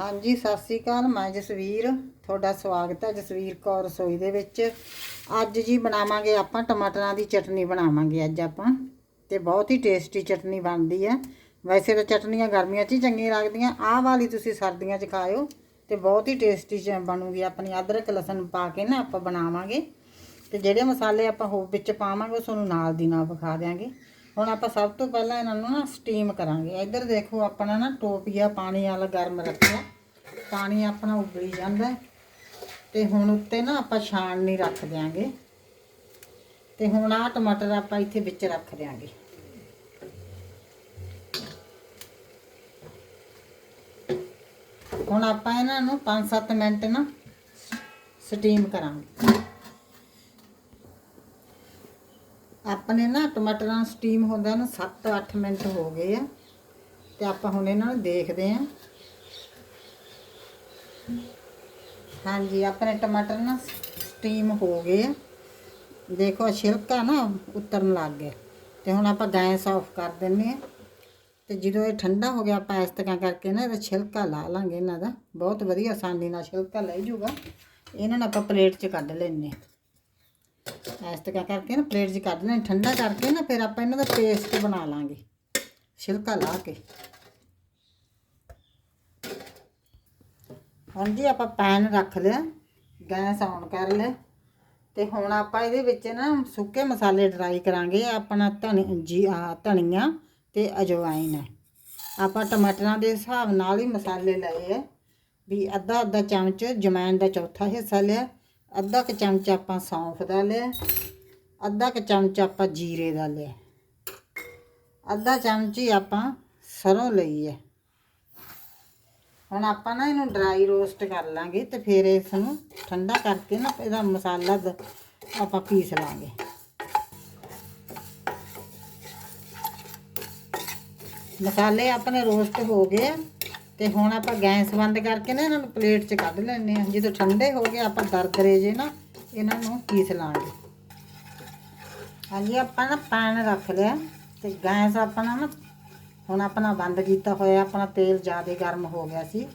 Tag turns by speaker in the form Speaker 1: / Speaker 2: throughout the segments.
Speaker 1: ਹਾਂਜੀ, ਸਤਿ ਸ੍ਰੀ ਅਕਾਲ, ਮੈਂ ਜਸਵੀਰ, ਤੁਹਾਡਾ ਸਵਾਗਤ ਹੈ ਜਸਵੀਰ ਕੌਰ ਰਸੋਈ ਦੇ ਵਿੱਚ। ਅੱਜ ਜੀ ਬਣਾਵਾਂਗੇ ਆਪਾਂ ਟਮਾਟਰਾਂ ਦੀ ਚਟਨੀ ਬਣਾਵਾਂਗੇ ਅੱਜ ਆਪਾਂ, ਤੇ ਬਹੁਤ ਹੀ ਟੇਸਟੀ ਚਟਨੀ ਬਣਦੀ ਹੈ। ਵੈਸੇ ਤਾਂ ਚਟਨੀਆਂ ਗਰਮੀਆਂ 'ਚ ਹੀ ਚੰਗੀਆਂ ਲੱਗਦੀਆਂ, ਆਹ ਵਾਲੀ ਤੁਸੀਂ ਸਰਦੀਆਂ 'ਚ ਖਾਇਓ, ਤੇ ਬਹੁਤ ਹੀ ਟੇਸਟੀ ਚ ਬਣੂਗੀ ਆਪਣੀ ਅਦਰਕ, ਲਸਣ ਪਾ ਕੇ ਨਾ ਆਪਾਂ ਬਣਾਵਾਂਗੇ। ਤੇ ਜਿਹੜੇ ਮਸਾਲੇ ਆਪਾਂ ਹੋ ਵਿੱਚ ਪਾਵਾਂਗੇ ਉਹ ਤੁਹਾਨੂੰ ਨਾਲ ਦੀ ਨਾਲ ਵਿਖਾ ਦਿਆਂਗੇ। ਹੁਣ ਆਪਾਂ ਸਭ ਤੋਂ ਪਹਿਲਾਂ ਇਹਨਾਂ ਨੂੰ ਨਾ ਸਟੀਮ ਕਰਾਂਗੇ। ਇੱਧਰ ਦੇਖੋ ਆਪਣਾ ਨਾ ਟੋਪੀਆ ਪਾਣੀ ਵਾਲਾ ਗਰਮ ਰੱਖਿਆ। ਪਾਣੀ ਆਪਣਾ ਉਬਲੀ ਜਾਂਦਾ ਹੈ। ਤੇ ਹੁਣ ਉੱਤੇ ਨਾ ਆਪਾਂ ਛਾਣਨੀ ਰੱਖ ਦਿਆਂਗੇ। ਤੇ ਹੁਣ ਆਹ ਟਮਾਟਰ ਆਪਾਂ ਇੱਥੇ ਵਿੱਚ ਰੱਖ ਦਿਆਂਗੇ। ਹੁਣ ਆਪਾਂ ਇਹਨਾਂ ਨੂੰ 5-7 ਮਿੰਟ ਨਾ ਸਟੀਮ ਕਰਾਂਗੇ। ਆਪਣੇ ਨਾ ਟਮਾਟਰਾਂ ਸਟੀਮ ਹੁੰਦਾ ਨੂੰ 7-8 ਮਿੰਟ ਹੋ ਗਏ ਆ, ਤੇ ਆਪਾਂ ਹੁਣ ਇਹਨਾਂ ਨੂੰ ਦੇਖਦੇ ਆ ਹਾਂਜੀ, ਆਪਣੇ ਟਮਾਟਰ ਨਾ ਸਟੀਮ ਹੋ ਗਏ ਆ। ਦੇਖੋ ਛਿਲਕਾ ਨਾ ਉਤਰਨ ਲੱਗ ਗਿਆ, ਤੇ ਹੁਣ ਆਪਾਂ ਗੈਸ ਆਫ ਕਰ ਦਿੰਨੇ ਆ ਤੇ ਜਦੋਂ ਇਹ ਠੰਡਾ ਹੋ ਗਿਆ, ਆਪਾਂ ਇਸ ਤਰ੍ਹਾਂ ਕਰਕੇ ਨਾ ਇਹਦਾ ਛਿਲਕਾ ਲਾ ਲਾਂਗੇ ਇਹਨਾਂ ਦਾ। ਬਹੁਤ ਵਧੀਆ ਆਸਾਨੀ ਨਾਲ ਛਿਲਕਾ ਲੈ ਜਾਊਗਾ। ਇਹਨਾਂ ਨੂੰ ਆਪਾਂ ਪਲੇਟ 'ਚ ਕੱਢ ਲੈਣੇ ਇਸ ਤਰ੍ਹਾਂ ਕਰਕੇ ਨਾ ਪਲੇਟ 'ਚ ਕੱਢ ਲੈਣੇ, ਠੰਡਾ ਕਰਕੇ ਨਾ ਫਿਰ ਆਪਾਂ ਇਹਨਾਂ ਦਾ ਪੇਸਟ ਬਣਾ ਲਾਂਗੇ। ਛਿਲਕਾ ਲਾ ਕੇ। ਹੁਣ ਜੀ ਆਪਾਂ ਪੈਨ ਰੱਖ ਲਿਆ, ਗੈਸ ਆਨ ਕਰ ਲਿਆ। ਤੇ ਹੁਣ ਆਪਾਂ ਇਹਦੇ ਵਿੱਚ ਨਾ ਸੁੱਕੇ ਮਸਾਲੇ ਡਰਾਈ ਕਰਾਂਗੇ, ਆਪਣਾ ਧਨੀ ਜੀ, ਆ, ਧਨੀਆ ਤੇ ਅਜਵਾਇਨ ਹੈ ਆਪਾਂ ਟਮਾਟਰਾਂ ਦੇ ਹਿਸਾਬ ਨਾਲ ਹੀ ਮਸਾਲੇ ਲਏ ਹੈ ਵੀ ਅੱਧਾ ਅੱਧਾ ਚਮਚ ਜਮੈਨ ਦਾ ਚੌਥਾ ਹਿੱਸਾ ਲਿਆ। ਅੱਧਾ ਕੁ ਚਮਚ ਆਪਾਂ ਸੌਂਫ ਦਾ ਲਿਆ, ਅੱਧਾ ਕੁ ਚਮਚ ਆਪਾਂ ਜੀਰੇ ਦਾ ਲਿਆ। ਅੱਧਾ ਚਮਚ ਹੀ ਆਪਾਂ ਸਰੋਂ ਲਈ ਹੈ। ਹੁਣ ਆਪਾਂ ਨਾ ਇਹਨੂੰ ਡਰਾਈ ਰੋਸਟ ਕਰ ਲਾਂਗੇ ਤੇ ਫਿਰ ਇਸ ਨੂੰ ਠੰਡਾ ਕਰਕੇ ਨਾ ਇਹਦਾ ਮਸਾਲਾ ਆਪਾਂ ਪੀਸ ਲਾਂਗੇ। ਮਸਾਲੇ ਆਪਣੇ ਰੋਸਟ ਹੋ ਗਏ ਤੇ ਹੁਣ ਆਪਾਂ ਗੈਸ ਬੰਦ ਕਰਕੇ ਨਾ ਇਹਨਾਂ ਨੂੰ ਪਲੇਟ 'ਚ ਕੱਢ ਲੈਣੇ ਆ ਜਦੋਂ ਠੰਡੇ ਹੋ ਗਏ, ਆਪਾਂ ਦਰਦਰੇ ਜੇ ਨਾ ਇਹਨਾਂ ਨੂੰ ਪੀਸ ਲਾਂਗੇ। ਹਾਂਜੀ, ਆਪਾਂ ਨਾ ਪੈਨ ਰੱਖ ਲਿਆ ਤੇ ਗੈਸ ਆਪਣਾ ਨਾ ਹੁਣ ਆਪਣਾ ਬੰਦ ਕੀਤਾ ਹੋਇਆ, ਆਪਣਾ ਤੇਲ ਜ਼ਿਆਦਾ ਗਰਮ ਹੋ ਗਿਆ ਸੀ।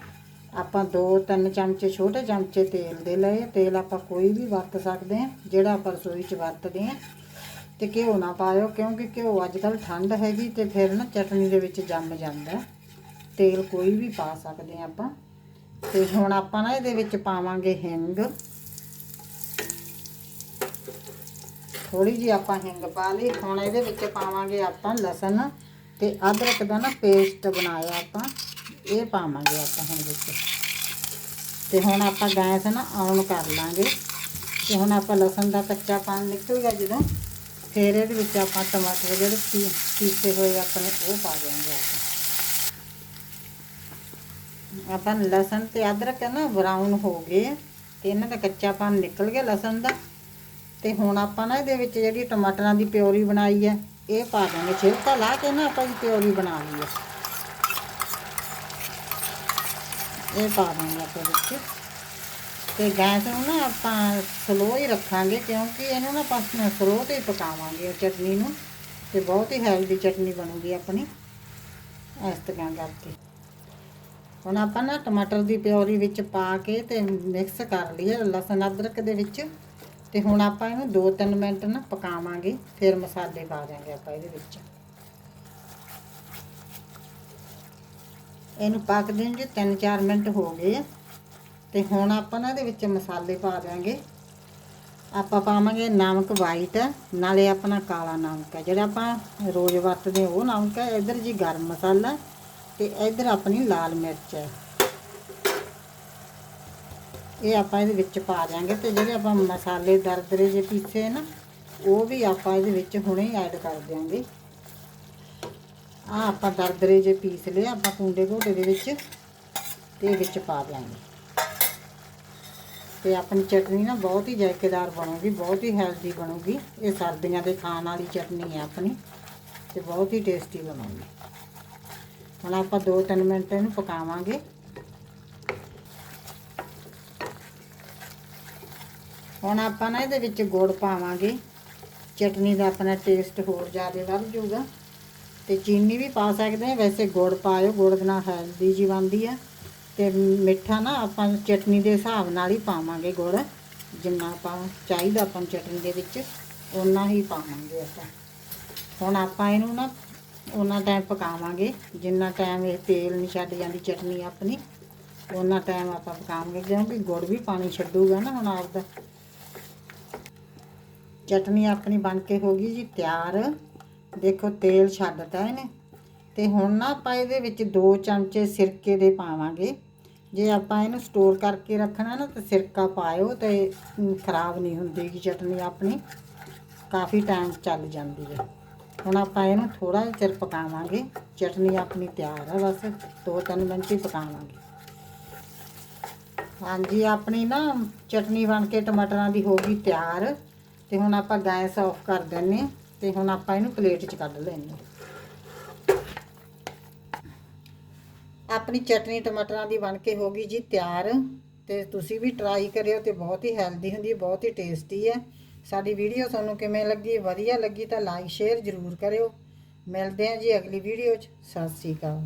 Speaker 1: ਆਪਾਂ 2-3 ਚਮਚੇ, ਛੋਟੇ ਚਮਚੇ ਤੇਲ ਦੇ ਲਏ। ਤੇਲ ਆਪਾਂ ਕੋਈ ਵੀ ਵਰਤ ਸਕਦੇ ਹਾਂ, ਜਿਹੜਾ ਆਪਾਂ ਰਸੋਈ 'ਚ ਵਰਤਦੇ ਹਾਂ। ਤੇ ਘਿਓ ਨਾ ਪਾਇਓ, ਕਿਉਂਕਿ ਘਿਓ ਅੱਜ ਕੱਲ ਠੰਡ ਹੈਗੀ ਤੇ ਫਿਰ ਨਾ ਚਟਨੀ ਦੇ ਵਿੱਚ ਜੰਮ ਜਾਂਦਾ। ਤੇਲ ਕੋਈ ਵੀ ਪਾ ਸਕਦੇ ਹਾਂ ਆਪਾਂ। ਤੇ ਹੁਣ ਆਪਾਂ ਨਾ ਇਹਦੇ ਵਿੱਚ ਪਾਵਾਂਗੇ ਹਿੰਗ। ਥੋੜੀ ਜੀ ਆਪਾਂ ਹਿੰਗ ਪਾ ਲਈ। ਹੁਣ ਇਹਦੇ ਵਿੱਚ ਪਾਵਾਂਗੇ ਆਪਾਂ ਲਸਣ ਤੇ ਅਦਰਕ ਦਾ ਨਾ ਪੇਸਟ ਬਣਾਇਆ ਆਪਾਂ। ਇਹ ਪਾਵਾਂਗੇ ਆਪਾਂ ਹੁਣ ਵਿੱਚ। ਤੇ ਹੁਣ ਆਪਾਂ ਗੈਸ ਨਾ ਆਨ ਕਰ ਲਾਂਗੇ। ਤੇ ਹੁਣ ਆਪਾਂ ਲਸਣ ਦਾ ਕੱਚਾ ਪਾਣ ਨਿਕਲ ਜਦੋਂ। ਫਿਰ ਇਹਦੇ ਵਿੱਚ ਆਪਾਂ ਟਮਾਟਰ ਜਿਹੜੇ ਪੀਸੇ ਹੋਏ ਆਪਣੇ ਉਹ ਪਾ ਦਿਆਂਗੇ ਆਪਾਂ। ਆਪਾਂ ਲਸਣ ਤੇ ਅਦਰਕ ਨਾ ਬਰਾਊਨ ਹੋ ਗਏ ਤੇ ਇਹਨਾਂ ਦਾ ਕੱਚਾਪਨ ਨਿਕਲ ਗਿਆ ਲਸਣ ਦਾ। ਤੇ ਹੁਣ ਆਪਾਂ ਨਾ ਇਹਦੇ ਵਿੱਚ ਜਿਹੜੀ ਟਮਾਟਰਾਂ ਦੀ ਪਿਓਰੀ ਬਣਾਈ ਹੈ ਇਹ ਪਾ ਦਾਂਗੇ ਛਿਲਕਾ ਲਾ ਕੇ ਨਾ ਆਪਾਂ ਜੀ ਪਿਓਰੀ ਬਣਾ ਲਈ ਹੈ ਇਹ ਪਾ ਦਾਂਗੇ ਆਪਾਂ ਵਿੱਚ। ਤੇ ਗੈਸ ਨੂੰ ਨਾ ਆਪਾਂ ਸਲੋ ਹੀ ਰੱਖਾਂਗੇ ਕਿਉਂਕਿ ਇਹਨੂੰ ਨਾ ਆਪਾਂ ਸਲੋ ਤੇ ਹੀ ਪਕਾਵਾਂਗੇ ਇਹ ਚਟਨੀ ਨੂੰ। ਤੇ ਬਹੁਤ ਹੀ ਹੈਲਦੀ ਚਟਨੀ ਬਣੂਗੀ ਆਪਣੀ। ਇਸ ਤਰ੍ਹਾਂ ਕਰਕੇ। ਹੁਣ ਆਪਾਂ ਨਾ ਟਮਾਟਰ ਦੀ ਪਿਓਰੀ ਵਿੱਚ ਪਾ ਕੇ ਤੇ ਮਿਕਸ ਕਰ ਲਈਏ ਲਸਣ ਅਦਰਕ ਦੇ ਵਿੱਚ। ਤੇ ਹੁਣ ਆਪਾਂ ਇਹਨੂੰ 2-3 ਮਿੰਟ ਨਾ ਪਕਾਵਾਂਗੇ, ਫਿਰ ਮਸਾਲੇ ਪਾ ਦਿਆਂਗੇ ਆਪਾਂ ਇਹਦੇ ਵਿੱਚ। ਇਹਨੂੰ ਪੱਕਦੇ ਨੂੰ ਜੀ 3-4 ਮਿੰਟ ਹੋ ਗਏ ਆ। ਤੇ ਹੁਣ ਆਪਾਂ ਨਾ ਇਹਦੇ ਵਿੱਚ ਮਸਾਲੇ ਪਾ ਦਿਆਂਗੇ। ਆਪਾਂ ਪਾਵਾਂਗੇ ਨਮਕ ਵਾਈਟ ਨਾਲੇ ਆਪਣਾ ਕਾਲਾ ਨਮਕ ਹੈ ਜਿਹੜਾ ਆਪਾਂ ਰੋਜ਼ ਵਰਤਦੇ ਉਹ ਨਮਕ ਹੈ ਇਧਰ ਜੀ ਗਰਮ ਮਸਾਲਾ। ਤੇ ਇਧਰ ਆਪਣੀ ਲਾਲ ਮਿਰਚ ਹੈ। ਇਹ ਆਪਾਂ ਇਹਦੇ ਵਿੱਚ ਪਾ ਦਿਆਂਗੇ ਤੇ ਜਿਹੜੇ ਆਪਾਂ ਮਸਾਲੇ ਦਰਦਰੇ ਜੇ ਪੀਸੇ ਨਾ, ਉਹ ਵੀ ਆਪਾਂ ਇਹਦੇ ਵਿੱਚ ਹੁਣੇ ਐਡ ਕਰ ਦਿਆਂਗੇ। ਆ ਆਪਾਂ ਦਰਦਰੇ ਜੇ ਪੀਸ ਲਏ, ਆਪਾਂ ਕੁੰਡੇ ਘੋਟੇ ਦੇ ਵਿੱਚ ਤੇ ਇਹ ਵਿੱਚ ਪਾ ਦਿਆਂਗੇ। ਤੇ ਆਪਣੀ ਚਟਨੀ ਨਾ ਬਹੁਤ ਹੀ ਜ਼ਾਇਕੇਦਾਰ ਬਣੂਗੀ, ਬਹੁਤ ਹੀ ਹੈਲਦੀ ਬਣੂਗੀ। ਇਹ ਸਰਦੀਆਂ ਦੇ ਖਾਣ ਵਾਲੀ ਚਟਨੀ ਹੈ ਆਪਣੀ ਤੇ ਬਹੁਤ ਹੀ ਟੇਸਟੀ ਬਣੂਗੀ। ਹੁਣ ਆਪਾਂ 2-3 ਮਿੰਟ ਇਹਨੂੰ ਪਕਾਵਾਂਗੇ। ਹੁਣ ਆਪਾਂ ਨਾ ਇਹਦੇ ਵਿੱਚ ਗੁੜ ਪਾਵਾਂਗੇ। ਚਟਨੀ ਦਾ ਆਪਣਾ ਟੇਸਟ ਹੋਰ ਜ਼ਿਆਦਾ ਵੱਧ ਜਾਊਗਾ। ਤੇ ਚੀਨੀ ਵੀ ਪਾ ਸਕਦੇ ਹਾਂ। ਵੈਸੇ ਗੁੜ ਪਾਇਓ, ਗੁੜ ਦੇ ਨਾਲ ਹੈਲਦੀ ਜੀ ਬਣਦੀ ਆ। ਤੇ ਮਿੱਠਾ ਨਾ ਆਪਾਂ ਚਟਨੀ ਦੇ ਹਿਸਾਬ ਨਾਲ ਹੀ ਪਾਵਾਂਗੇ ਗੁੜ। ਜਿੰਨਾ ਆਪਾਂ ਚਾਹੀਦਾ ਆਪਾਂ ਨੂੰ ਚਟਨੀ ਦੇ ਵਿੱਚ, ਓਨਾ ਹੀ ਪਾਵਾਂਗੇ ਆਪਾਂ। ਹੁਣ ਆਪਾਂ ਇਹਨੂੰ ਨਾ ਉਹਨਾਂ ਟਾਈਮ ਪਕਾਵਾਂਗੇ। ਜਿੰਨਾ ਟਾਈਮ ਇਹ ਤੇਲ ਨਹੀਂ ਛੱਡ ਜਾਂਦੀ, ਚਟਨੀ ਆਪਣੀ, ਉਹਨਾਂ ਟਾਈਮ ਆਪਾਂ ਪਕਾਵਾਂਗੇ। ਕਿਉਂਕਿ ਗੁੜ ਵੀ ਪਾਣੀ ਛੱਡੂਗਾ ਨਾ ਹੁਣ ਆਪਦਾ ਚਟਨੀ ਆਪਣੀ ਬਣ ਕੇ ਹੋ ਗਈ ਜੀ ਤਿਆਰ। ਦੇਖੋ ਤੇਲ ਛੱਡਤਾ ਇਹਨੇ। ਤੇ ਹੁਣ ਨਾ ਆਪਾਂ ਇਹਦੇ ਵਿੱਚ 2 ਚਮਚੇ ਸਿਰਕੇ ਦੇ ਪਾਵਾਂਗੇ। ਜੇ ਆਪਾਂ ਇਹਨੂੰ ਸਟੋਰ ਕਰਕੇ ਰੱਖਣਾ ਨਾ, ਤਾਂ ਸਿਰਕਾ ਪਾਇਓ ਤੇ ਖਰਾਬ ਨਹੀਂ ਹੁੰਦੀ ਚਟਨੀ ਆਪਣੀ। ਕਾਫੀ ਟਾਈਮ ਚੱਲ ਜਾਂਦੀ ਹੈ। ਹੁਣ ਆਪਾਂ ਇਹਨੂੰ ਥੋੜਾ ਜਿਹਾ ਚਿਰ ਪਕਾਵਾਂਗੇ। ਚਟਨੀ ਆਪਣੀ ਤਿਆਰ ਹੈ ਬਸ 2-3 ਮਿੰਟ ਹੀ ਪਕਾਵਾਂਗੇ। ਹਾਂਜੀ, ਆਪਣੀ ਨਾ ਚਟਨੀ ਬਣ ਕੇ ਟਮਾਟਰਾਂ ਦੀ ਹੋ ਗਈ ਤਿਆਰ। ਤੇ ਹੁਣ ਆਪਾਂ ਗੈਸ ਆਫ ਕਰ ਦਿੰਨੇ ਹਾਂ ਤੇ ਹੁਣ ਆਪਾਂ ਇਹਨੂੰ ਪਲੇਟ 'ਚ ਕੱਢ ਲੈਣੇ ਆਪਣੀ ਚਟਨੀ ਟਮਾਟਰਾਂ ਦੀ ਬਣ ਕੇ ਹੋ ਗਈ ਜੀ ਤਿਆਰ। ਤੇ ਤੁਸੀਂ ਵੀ ਟਰਾਈ ਕਰਿਓ ਤੇ ਬਹੁਤ ਹੀ ਹੈਲਦੀ ਹੁੰਦੀ ਹੈ, ਬਹੁਤ ਹੀ ਟੇਸਟੀ ਹੈ। ਸਾਡੀ ਵੀਡੀਓ ਤੁਹਾਨੂੰ ਕਿਵੇਂ ਲੱਗੀ, ਵਧੀਆ ਲੱਗੀ ਤਾਂ ਲਾਈਕ ਸ਼ੇਅਰ ਜ਼ਰੂਰ ਕਰਿਓ। ਮਿਲਦੇ ਹਾਂ ਜੀ ਅਗਲੀ ਵੀਡੀਓ 'ਚ। ਸਤਿ ਸ੍ਰੀ ਅਕਾਲ।